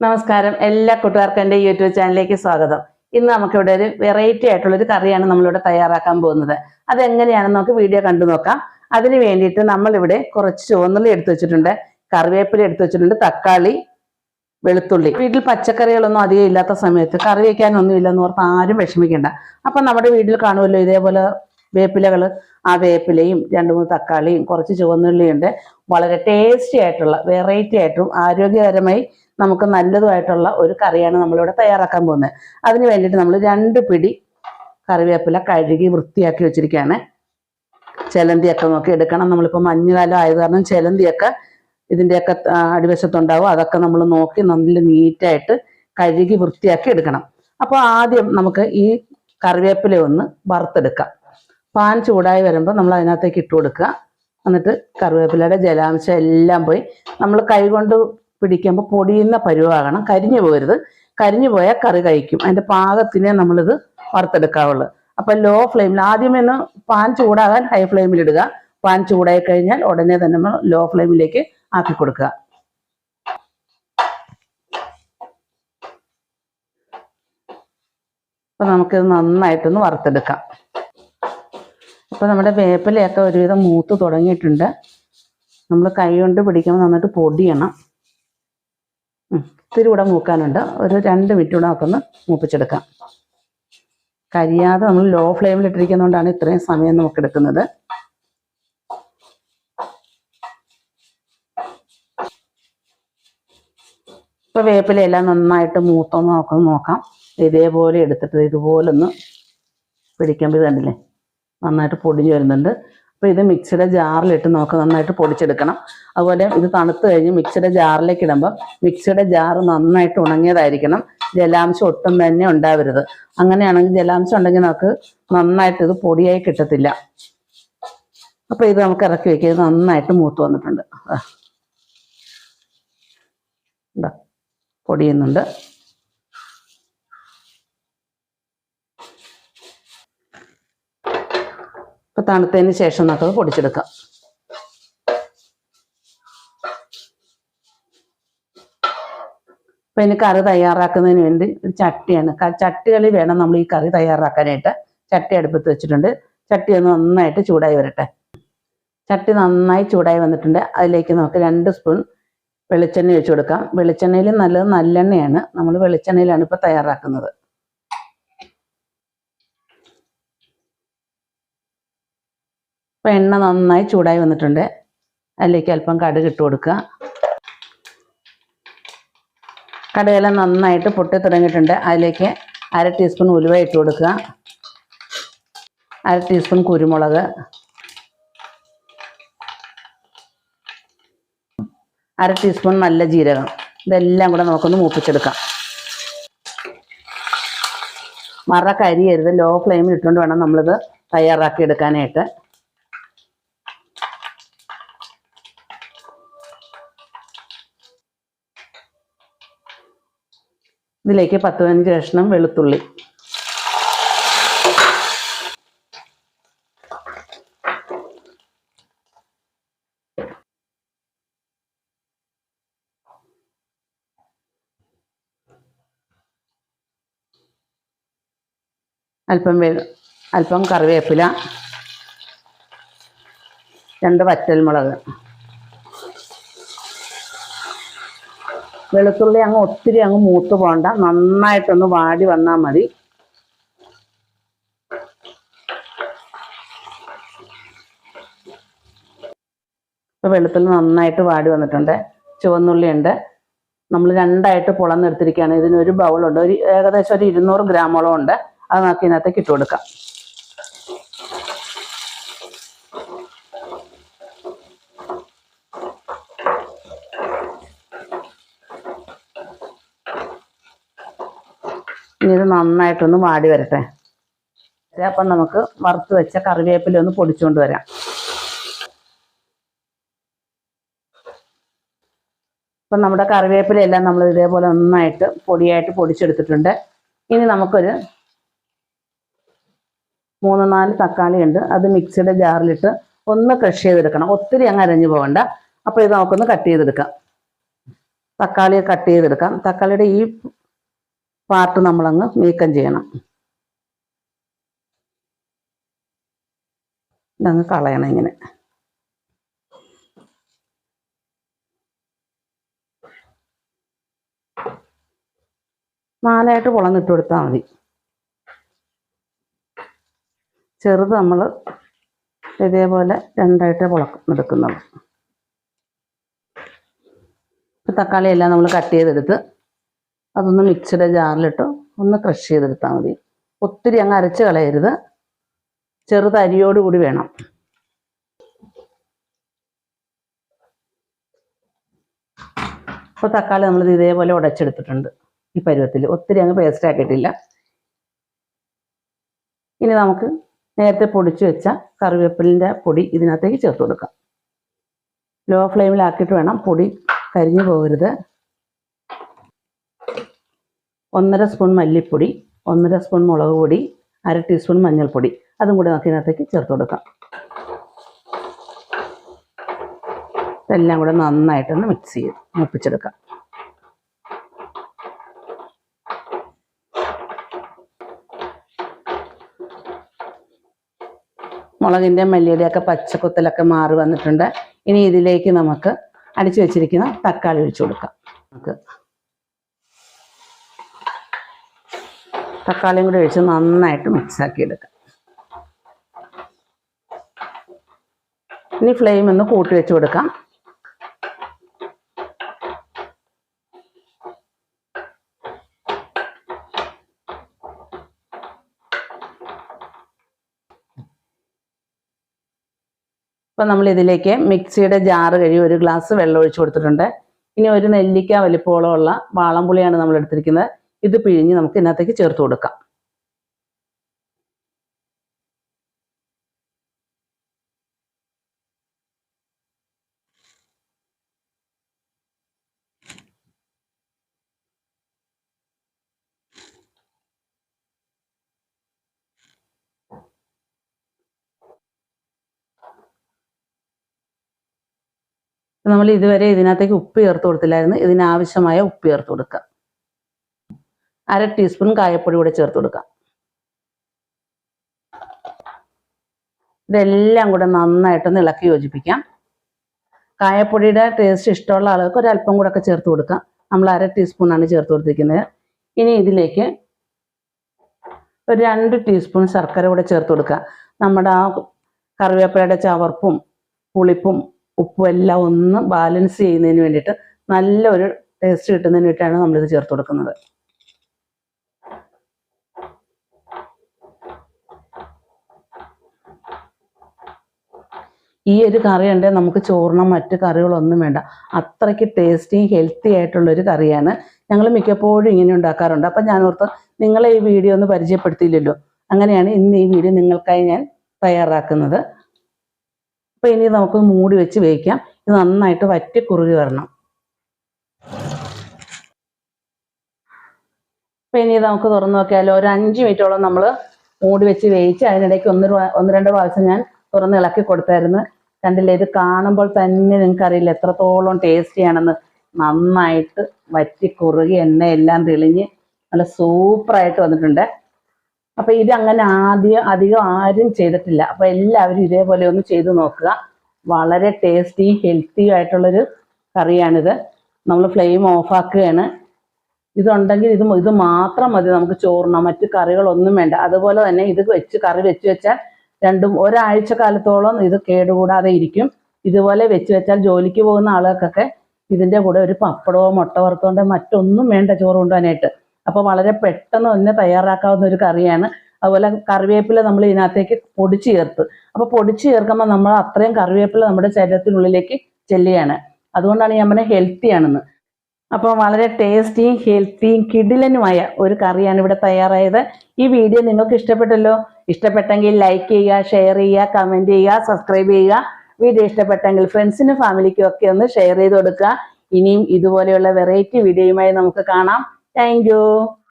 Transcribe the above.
നമസ്കാരം. എല്ലാ കൂട്ടുകാർക്കും എന്റെ യൂട്യൂബ് ചാനലിലേക്ക് സ്വാഗതം. ഇന്ന് നമുക്കിവിടെ ഒരു വെറൈറ്റി ആയിട്ടുള്ള ഒരു കറിയാണ് നമ്മളിവിടെ തയ്യാറാക്കാൻ പോകുന്നത്. അതെങ്ങനെയാണെന്ന് നമുക്ക് വീഡിയോ കണ്ടു നോക്കാം. അതിന് വേണ്ടിയിട്ട് നമ്മളിവിടെ കുറച്ച് ചുവന്നുള്ളി എടുത്തു വെച്ചിട്ടുണ്ട്. കറിവേപ്പില എടുത്തു വെച്ചിട്ടുണ്ട്. തക്കാളി വെളുത്തുള്ളി. വീട്ടിൽ പച്ചക്കറികളൊന്നും അധികം ഇല്ലാത്ത സമയത്ത് കറി വയ്ക്കാനൊന്നും ഇല്ലെന്ന് ഓർത്ത് ആരും വിഷമിക്കേണ്ട. അപ്പം നമ്മുടെ വീട്ടിൽ കാണുമല്ലോ ഇതേപോലെ വേപ്പിലകൾ ആ വേപ്പിലയും രണ്ട് മൂന്ന് തക്കാളിയും കുറച്ച് ചുവന്നുള്ളിയുണ്ട്. വളരെ ടേസ്റ്റി ആയിട്ടുള്ള വെറൈറ്റി ആയിട്ടും ആരോഗ്യകരമായി നമുക്ക് നല്ലതുമായിട്ടുള്ള ഒരു കറിയാണ് നമ്മളിവിടെ തയ്യാറാക്കാൻ പോകുന്നത്. അതിന് വേണ്ടിയിട്ട് നമ്മൾ രണ്ട് പിടി കറിവേപ്പില കഴുകി വൃത്തിയാക്കി വെച്ചിരിക്കുകയാണ്. ചിലന്തിയൊക്കെ നോക്കി എടുക്കണം. നമ്മളിപ്പോൾ മഞ്ഞുകാലം ആയത് കാരണം ചിലന്തിയൊക്കെ ഇതിന്റെയൊക്കെ അടിവശത്തുണ്ടാവും. അതൊക്കെ നമ്മൾ നോക്കി നല്ല നീറ്റായിട്ട് കഴുകി വൃത്തിയാക്കി എടുക്കണം. അപ്പോൾ ആദ്യം നമുക്ക് ഈ കറിവേപ്പില ഒന്ന് വറുത്തെടുക്കാം. പാൻ ചൂടായി വരുമ്പോൾ നമ്മൾ അതിനകത്തേക്ക് ഇട്ട് കൊടുക്കുക. എന്നിട്ട് കറിവേപ്പിലയുടെ ജലാംശം എല്ലാം പോയി. നമ്മൾ കൈകൊണ്ട് പിടിക്കുമ്പോൾ പൊടിയുന്ന പരുവാകണം. കരിഞ്ഞു പോകരുത്. കരിഞ്ഞു പോയാൽ കറി കഴിക്കും. അതിന്റെ പാകത്തിനെ നമ്മളിത് വറുത്തെടുക്കാവുള്ളൂ. അപ്പം ലോ ഫ്ലെയിമിൽ ആദ്യം ഒന്ന് പാൻ ചൂടാകാൻ ഹൈ ഫ്ലെയിമിൽ ഇടുക. പാൻ ചൂടായി കഴിഞ്ഞാൽ ഉടനെ തന്നെ നമ്മൾ ലോ ഫ്ലെയിമിലേക്ക് ആക്കി കൊടുക്കുക. അപ്പം നമുക്കിത് നന്നായിട്ടൊന്ന് വറുത്തെടുക്കാം. ഇപ്പൊ നമ്മുടെ വേപ്പിലയൊക്കെ ഒരുവിധം മൂത്ത് തുടങ്ങിയിട്ടുണ്ട്. നമ്മൾ കൈ കൊണ്ട് പിടിക്കുമ്പോൾ നന്നായിട്ട് പൊടിയണം. ഇത്തിരി കൂടെ മൂക്കാനുണ്ട്. ഒരു രണ്ട് മിനിറ്റ് കൂടെ നമുക്കൊന്ന് മൂപ്പിച്ചെടുക്കാം. കരിയാതെ നമ്മൾ ലോ ഫ്ലെയിമിൽ ഇട്ടിരിക്കുന്നതുകൊണ്ടാണ് ഇത്രയും സമയം നമുക്ക് എടുക്കുന്നത്. ഇപ്പൊ വേപ്പിലയെല്ലാം നന്നായിട്ട് മൂത്തൊന്ന് നോക്കാം നോക്കാം. ഇതേപോലെ എടുത്തിട്ട് ഇതുപോലൊന്ന് പിടിക്കുമ്പോൾ ഇത് കണ്ടില്ലേ? നന്നായിട്ട് പൊടിഞ്ഞു വരുന്നുണ്ട്. അപ്പോൾ ഇത് മിക്സിയുടെ ജാറിലിട്ട് നമുക്ക് നന്നായിട്ട് പൊടിച്ചെടുക്കണം. അതുപോലെ ഇത് തണുത്ത് കഴിഞ്ഞ് മിക്സിയുടെ ജാറിലേക്ക് ഇടുമ്പോൾ മിക്സിയുടെ ജാറ് നന്നായിട്ട് ഉണങ്ങിയതായിരിക്കണം. ജലാംശം ഒട്ടും തന്നെ ഉണ്ടാവരുത്. അങ്ങനെയാണെങ്കിൽ ജലാംശം ഉണ്ടെങ്കിൽ നമുക്ക് നന്നായിട്ട് ഇത് പൊടിയായി കിട്ടത്തില്ല. അപ്പോൾ ഇത് നമുക്ക് ഇറക്കി വെക്കുക ഇത് നന്നായിട്ട് മൂത്ത് വന്നിട്ടുണ്ട്. പൊടിയുന്നുണ്ട് ഇപ്പൊ തണുത്തതിന് ശേഷം നമുക്ക് പൊടിച്ചെടുക്കാം. അപ്പൊ ഇനി കറി തയ്യാറാക്കുന്നതിന് വേണ്ടി ഒരു ചട്ടിയാണ്. ചട്ടികളിൽ വേണം നമ്മൾ ഈ കറി തയ്യാറാക്കാനായിട്ട്. ചട്ടി അടുപ്പത്ത് വെച്ചിട്ടുണ്ട്. ചട്ടി ഒന്ന് നന്നായിട്ട് ചൂടായി വരട്ടെ. ചട്ടി നന്നായി ചൂടായി വന്നിട്ടുണ്ട്. അതിലേക്ക് നമുക്ക് രണ്ട് സ്പൂൺ വെളിച്ചെണ്ണ ഒഴിച്ചു കൊടുക്കാം. വെളിച്ചെണ്ണയിൽ നല്ലത് നല്ലെണ്ണയാണ്. നമ്മൾ വെളിച്ചെണ്ണയിലാണ് ഇപ്പൊ തയ്യാറാക്കുന്നത്. ഇപ്പം എണ്ണ നന്നായി ചൂടായി വന്നിട്ടുണ്ട്. അതിലേക്ക് അല്പം കടുക് ഇട്ട് കൊടുക്കുക. കടുകെല്ലാം നന്നായിട്ട് പൊട്ടി തുടങ്ങിയിട്ടുണ്ട്. അതിലേക്ക് അര ടീസ്പൂൺ ഉലുവ ഇട്ട് കൊടുക്കുക. അര ടീസ്പൂൺ കുരുമുളക്. അര ടീസ്പൂൺ നല്ല ജീരകം. ഇതെല്ലാം കൂടെ നമുക്കൊന്ന് മൂപ്പിച്ചെടുക്കാം. മറ കരിയരുത്. ലോ ഫ്ലെയിമിൽ ഇട്ടുകൊണ്ട് വേണം നമ്മളിത് തയ്യാറാക്കി എടുക്കാനായിട്ട് ഇതിലേക്ക് പത്ത് പതിനഞ്ച് കഷ്ണം വെളുത്തുള്ളി. അല്പം വെ അല്പം കറിവേപ്പില. രണ്ട് വറ്റൽമുളക്. വെളുത്തുള്ളി അങ്ങ് ഒത്തിരി അങ്ങ് മൂത്ത് പോണ്ട. നന്നായിട്ടൊന്ന് വാടി വന്നാൽ മതി. വെളുത്തുള്ളി നന്നായിട്ട് വാടി വന്നിട്ടുണ്ട്. ചുവന്നുള്ളി ഉണ്ട് നമ്മൾ രണ്ടായിട്ട് പുളന്നെടുത്തിരിക്കുകയാണ് ഇതിന് ഒരു ബൗളുണ്ട്. ഒരു ഏകദേശം ഒരു ഇരുന്നൂറ് ഗ്രാമോളം ഉണ്ട്. അത് നമുക്ക് ഇതിനകത്തേക്ക് ഇട്ട് കൊടുക്കാം. ഇനി ഇത് നന്നായിട്ടൊന്ന് വാടി വരട്ടെ. അപ്പം നമുക്ക് വറുത്ത് വെച്ച കറിവേപ്പില ഒന്ന് പൊടിച്ചുകൊണ്ട് വരാം. അപ്പം നമ്മുടെ കറിവേപ്പിലയെല്ലാം നമ്മൾ ഇതേപോലെ നന്നായിട്ട് പൊടിയായിട്ട് പൊടിച്ചെടുത്തിട്ടുണ്ട്. ഇനി നമുക്കൊരു മൂന്ന് നാല് തക്കാളി ഉണ്ട്. അത് മിക്സിയുടെ ജാറിലിട്ട് ഒന്ന് ക്രഷ് ചെയ്തെടുക്കണം. ഒത്തിരി അങ്ങ് അരഞ്ഞു പോകണ്ട. അപ്പോൾ ഇത് നമുക്കൊന്ന് കട്ട് ചെയ്തെടുക്കാം. തക്കാളി കട്ട് ചെയ്തെടുക്കാം. തക്കാളിയുടെ ഈ പാർട്ട് നമ്മളങ്ങ് നീക്കം ചെയ്യണം. ഇതങ്ങ് കളയണം ഇങ്ങനെ. നാലായിട്ട് പൊളന്നിട്ട് കൊടുത്താൽ മതി. ചെറുത് നമ്മൾ ഇതേപോലെ രണ്ടായിട്ട് പുളക്കം എടുക്കുന്നുള്ളൂ. തക്കാളി എല്ലാം നമ്മൾ കട്ട് ചെയ്തെടുത്ത് അതൊന്ന് മിക്സിയുടെ ജാറിലിട്ട് ഒന്ന് ക്രഷ് ചെയ്തെടുത്താൽ മതി. ഒത്തിരി അങ്ങ് അരച്ച് കളയരുത്. ചെറുത് അരിയോട് കൂടി വേണം. ഇപ്പോൾ തക്കാളി നമ്മൾ ഇതേപോലെ ഉടച്ചെടുത്തിട്ടുണ്ട് ഈ പരുവത്തിൽ. ഒത്തിരി അങ്ങ് പേസ്റ്റ് ആക്കിയിട്ടില്ല. ഇനി നമുക്ക് നേരത്തെ പൊടിച്ചു വെച്ച കറിവേപ്പിലിന്റെ പൊടി ഇതിനകത്തേക്ക് ചേർത്ത് കൊടുക്കാം. ലോ ഫ്ലെയിമിലാക്കിയിട്ട് വേണം പൊടി കരിഞ്ഞു പോകരുത്. ഒന്നര സ്പൂൺ മല്ലിപ്പൊടി ഒന്നര സ്പൂൺ മുളക് പൊടി അര ടീസ്പൂൺ മഞ്ഞൾപ്പൊടി. അതും കൂടി നമുക്ക് ഇതിനകത്തേക്ക് ചേർത്ത് കൊടുക്കാം. ഇതെല്ലാം കൂടെ നന്നായിട്ടൊന്ന് മിക്സ് ചെയ്ത് മുപ്പിച്ചെടുക്കാം. മുളകിന്റെ മല്ലിയുടെയൊക്കെ പച്ചക്കുത്തലൊക്കെ മാറി വന്നിട്ടുണ്ട്. ഇനി ഇതിലേക്ക് നമുക്ക് അടിച്ചു വെച്ചിരിക്കുന്ന തക്കാളി ഒഴിച്ചു കൊടുക്കാം. നമുക്ക് തക്കാളിയും കൂടി ഒഴിച്ച് നന്നായിട്ട് മിക്സാക്കി എടുക്കാം ഇനി ഫ്ലെയിം ഒന്ന് കൂട്ടി വെച്ച് കൊടുക്കാം. അപ്പം നമ്മൾ ഇതിലേക്ക് മിക്സിയുടെ ജാറ് കഴിയും ഒരു ഗ്ലാസ് വെള്ളം ഒഴിച്ചു കൊടുത്തിട്ടുണ്ട്. ഇനി ഒരു നെല്ലിക്ക വലിപ്പമുള്ള വാളംപുളിയാണ് നമ്മൾ എടുത്തിരിക്കുന്നത്. ഇത് പിഴിഞ്ഞ് നമുക്ക് ഇതിനകത്തേക്ക് ചേർത്ത് കൊടുക്കാം. നമ്മൾ ഇതുവരെ ഇതിനകത്തേക്ക് ഉപ്പ് ചേർത്ത് കൊടുത്തില്ലായിരുന്നു. ഇതിനാവശ്യമായ ഉപ്പ് ചേർത്ത് കൊടുക്കുക അര ടീസ്പൂൺ കായപ്പൊടി കൂടെ ചേർത്ത് കൊടുക്കാം. ഇതെല്ലാം കൂടെ നന്നായിട്ടൊന്ന് ഇളക്കി യോജിപ്പിക്കാം. കായപ്പൊടിയുടെ ടേസ്റ്റ് ഇഷ്ടമുള്ള ആളുകൾക്ക് ഒരല്പം കൂടെ ഒക്കെ ചേർത്ത് കൊടുക്കാം. നമ്മൾ അര ടീസ്പൂണാണ് ചേർത്ത് കൊടുത്തിരിക്കുന്നത്. ഇനി ഇതിലേക്ക് ഒരു രണ്ട് ടീസ്പൂൺ ശർക്കര കൂടെ ചേർത്ത് കൊടുക്കുക നമ്മുടെ ആ കറിവേപ്പിലയുടെ ചവർപ്പും പുളിപ്പും ഉപ്പും എല്ലാം ഒന്ന് ബാലൻസ് ചെയ്യുന്നതിന് വേണ്ടിയിട്ട് നല്ലൊരു ടേസ്റ്റ് കിട്ടുന്നതിന് വേണ്ടിയിട്ടാണ് നമ്മളിത് ചേർത്ത് കൊടുക്കുന്നത്. ഈ ഒരു കറി ഉണ്ടെങ്കിൽ നമുക്ക് ചോറിനോ മറ്റ് കറികളൊന്നും വേണ്ട. അത്രയ്ക്ക് ടേസ്റ്റി ഹെൽത്തി ആയിട്ടുള്ള ഒരു കറിയാണ്. ഞങ്ങൾ മിക്കപ്പോഴും ഇങ്ങനെ ഉണ്ടാക്കാറുണ്ട്. അപ്പം ഞാൻ ഓർത്ത് നിങ്ങളെ ഈ വീഡിയോ ഒന്ന് പരിചയപ്പെടുത്തിയില്ലല്ലോ. അങ്ങനെയാണ് ഇന്ന് ഈ വീഡിയോ നിങ്ങൾക്കായി ഞാൻ തയ്യാറാക്കുന്നത്. അപ്പോൾ ഇനി നമുക്ക് മൂടി വെച്ച് വേവിക്കാം. ഇത് നന്നായിട്ട് വറ്റി കുറുകി വരണം. അപ്പോൾ ഇനി നമുക്ക് തുറന്ന് നോക്കിയാലോ. ഒരു അഞ്ച് മിനിറ്റോളം നമ്മൾ മൂടി വെച്ച് വേവിച്ച് അതിനിടയ്ക്ക് ഒന്ന് ഒന്ന് രണ്ട് പ്രാവശ്യം ഞാൻ തുറന്ന് ഇളക്കി കൊടുത്തായിരുന്നു. കണ്ടില്ലേ? ഇത് കാണുമ്പോൾ തന്നെ നിങ്ങൾക്ക് അറിയില്ല എത്രത്തോളം ടേസ്റ്റി ആണെന്ന്. നന്നായിട്ട് വറ്റി കുറുകി എണ്ണയെല്ലാം തെളിഞ്ഞ് നല്ല സൂപ്പറായിട്ട് വന്നിട്ടുണ്ട്. അപ്പൊ ഇത് അങ്ങനെ ആദ്യം അധികം ആരും ചെയ്തിട്ടില്ല. അപ്പൊ എല്ലാവരും ഇതേപോലെ ഒന്ന് ചെയ്ത് നോക്കുക. വളരെ ടേസ്റ്റി ഹെൽത്തി ആയിട്ടുള്ളൊരു കറിയാണിത്. നമ്മൾ ഫ്ലെയിം ഓഫാക്കുകയാണ് ഇതുണ്ടെങ്കിൽ ഇത് ഇത് മാത്രം മതി. നമുക്ക് ചോറിനോ മറ്റു കറികളൊന്നും വേണ്ട. അതുപോലെ തന്നെ ഇത് വെച്ച് കറി വെച്ച് വെച്ചാൽ രണ്ടും ഒരാഴ്ച കാലത്തോളം ഇത് കേടുകൂടാതെ ഇരിക്കും. ഇതുപോലെ വെച്ച് വെച്ചാൽ ജോലിക്ക് പോകുന്ന ആളുകൾക്കൊക്കെ ഇതിന്റെ കൂടെ ഒരു പപ്പടമോ മുട്ട വറുത്തോണ്ട് മറ്റൊന്നും വേണ്ട ചോറ് കൊണ്ടുപോകാനായിട്ട് അപ്പോൾ വളരെ പെട്ടെന്ന് തന്നെ തയ്യാറാക്കാവുന്ന ഒരു കറിയാണ്. അതുപോലെ കറിവേപ്പില നമ്മൾ ഇതിനകത്തേക്ക് പൊടിച്ച് ചേർത്ത്. അപ്പോൾ പൊടിച്ച് ചേർക്കുമ്പോൾ നമ്മൾ അത്രയും കറിവേപ്പില നമ്മുടെ ശരീരത്തിനുള്ളിലേക്ക് ചെല്ലുകയാണ്. അതുകൊണ്ടാണ് ഞാൻ പറഞ്ഞത് ഹെൽത്തി ആണെന്ന്. അപ്പോൾ വളരെ ടേസ്റ്റിയും ഹെൽത്തിയും കിടിലനുമായ ഒരു കറിയാണ് ഇവിടെ തയ്യാറായത്. ഈ വീഡിയോ നിങ്ങൾക്ക് ഇഷ്ടപ്പെട്ടല്ലോ? ഇഷ്ടപ്പെട്ടെങ്കിൽ ലൈക്ക് ചെയ്യുക ഷെയർ ചെയ്യുക കമന്റ് ചെയ്യുക സബ്സ്ക്രൈബ് ചെയ്യുക. വീഡിയോ ഇഷ്ടപ്പെട്ടെങ്കിൽ ഫ്രണ്ട്സിനും ഫാമിലിക്കും ഒക്കെ ഒന്ന് ഷെയർ ചെയ്ത് കൊടുക്കുക. ഇനിയും ഇതുപോലെയുള്ള വെറൈറ്റി വീഡിയോയുമായി നമുക്ക് കാണാം. താങ്ക്